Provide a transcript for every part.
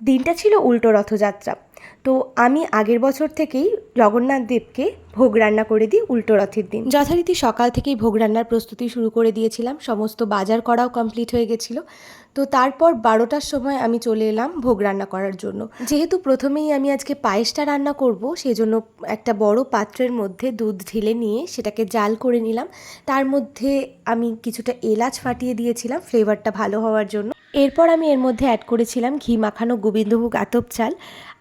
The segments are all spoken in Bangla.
দিনটা ছিল উল্টো রথযাত্রা। তো আমি আগের বছর থেকেই জগন্নাথ দেবকে ভোগ রান্না করে দিই উল্টো রথের দিন। যথারীতি সকাল থেকেই ভোগ রান্নার প্রস্তুতি শুরু করে দিয়েছিলাম। সমস্ত বাজার করাও কমপ্লিট হয়ে গেছিল। তো তারপর বারোটার সময় আমি চলে এলাম ভোগ রান্না করার জন্য। যেহেতু প্রথমেই আমি আজকে পায়েসটা রান্না করব সেই জন্য একটা বড় পাত্রের মধ্যে দুধ ঢেলে নিয়ে সেটাকে জাল করে নিলাম। তার মধ্যে আমি কিছুটা এলাচ ফাটিয়ে দিয়েছিলাম, ফ্লেভারটা ভালো হওয়ার জন্য। এরপর আমি এর মধ্যে অ্যাড করেছিলাম ঘি মাখানো গোবিন্দভোগ আতপ চাল।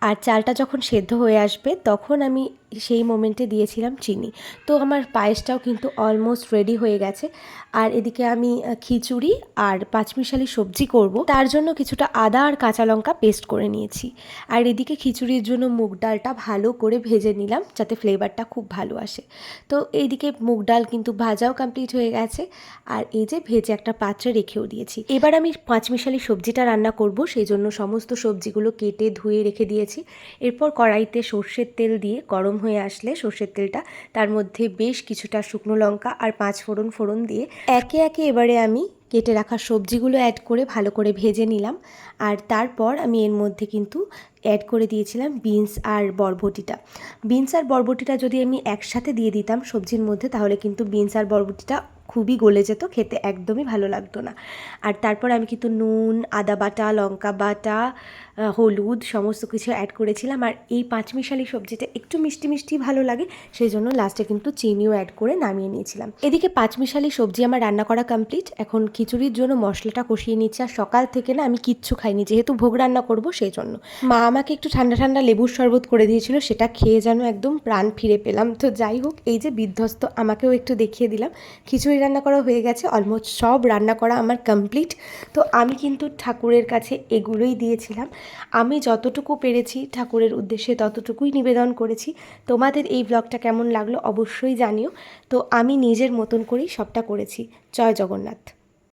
আর চালটা যখন সেদ্ধ হয়ে আসবে, তখন আমি সেই মোমেন্টে দিয়েছিলাম চিনি। তো আমার পায়েসটাও কিন্তু অলমোস্ট রেডি হয়ে গেছে। আর এদিকে আমি খিচুড়ি আর পাঁচমিশালি সবজি করব। তার জন্য কিছুটা আদা আর কাঁচা লঙ্কা পেস্ট করে নিয়েছি। আর এদিকে খিচুড়ির জন্য মুগ ডালটা ভালো করে ভেজে নিলাম যাতে ফ্লেভারটা খুব ভালো আসে। তো এইদিকে মুগ ডাল কিন্তু ভাজাও কমপ্লিট হয়ে গেছে। আর এই যে ভেজে একটা পাত্রে রেখেও দিয়েছি। এবার আমি পাঁচমিশালি সবজিটা রান্না করব। সেই জন্য সমস্ত সবজিগুলো কেটে ধুয়ে রেখে দিয়েছি। এরপর কড়াইতে সর্ষের তেল দিয়ে গরম হয়ে আসলে সর্ষের তেলটা। তার মধ্যে বেশ কিছুটা শুকনো লঙ্কা আর পাঁচ ফোড়ন ফোড়ন দিয়ে একে একে এবারে আমি কেটে রাখা সবজিগুলো অ্যাড করে ভালো করে ভেজে নিলাম। আর তারপর আমি এর মধ্যে কিন্তু অ্যাড করে দিয়েছিলাম বিনস আর বরবটিটা। বিনস আর বরবটিটা যদি আমি একসাথে দিয়ে দিতাম সবজির মধ্যে, তাহলে কিন্তু বিনস আর বরবটিটা খুবই গলে যেত, খেতে একদমই ভালো লাগতো না। আর তারপর আমি কিন্তু নুন, আদা বাটা, লঙ্কা বাটা হলুদ সমস্ত কিছু অ্যাড করেছিলাম। আর এই পাঁচমিশালি সবজিটা একটু মিষ্টি মিষ্টি ভালো লাগে সেই জন্য লাস্টে কিন্তু চিনিও অ্যাড করে নামিয়ে নিয়েছিলাম। এদিকে পাঁচমিশালি সবজি আমার রান্না করা কমপ্লিট এখন খিচুড়ির জন্য মশলাটা কষিয়ে নিচ্ছি। আর সকাল থেকে না আমি কিচ্ছু খাইনি, যেহেতু ভোগ রান্না করব সেই জন্য মা আমাকে একটু ঠান্ডা ঠান্ডা লেবুর শরবত করে দিয়েছিল, সেটা খেয়ে যেন একদম প্রাণ ফিরে পেলাম। তো যাই হোক, এই যে বিধ্বস্ত, আমাকেও একটু দেখিয়ে দিলাম। খিচুড়ি রান্না করা হয়ে গেছে অলমোস্ট সব রান্না করা আমার কমপ্লিট তো আমি কিন্তু ঠাকুরের কাছে এগুলোই দিয়েছিলাম। আমি যতটুকু পেরেছি ঠাকুরের উদ্দেশ্যে ততটুকুই নিবেদন করেছি। তোমাদের এই ব্লগটা কেমন লাগল অবশ্যই জানিও। তো আমি নিজের মতন করেই সবটা করেছি। জয় জগন্নাথ।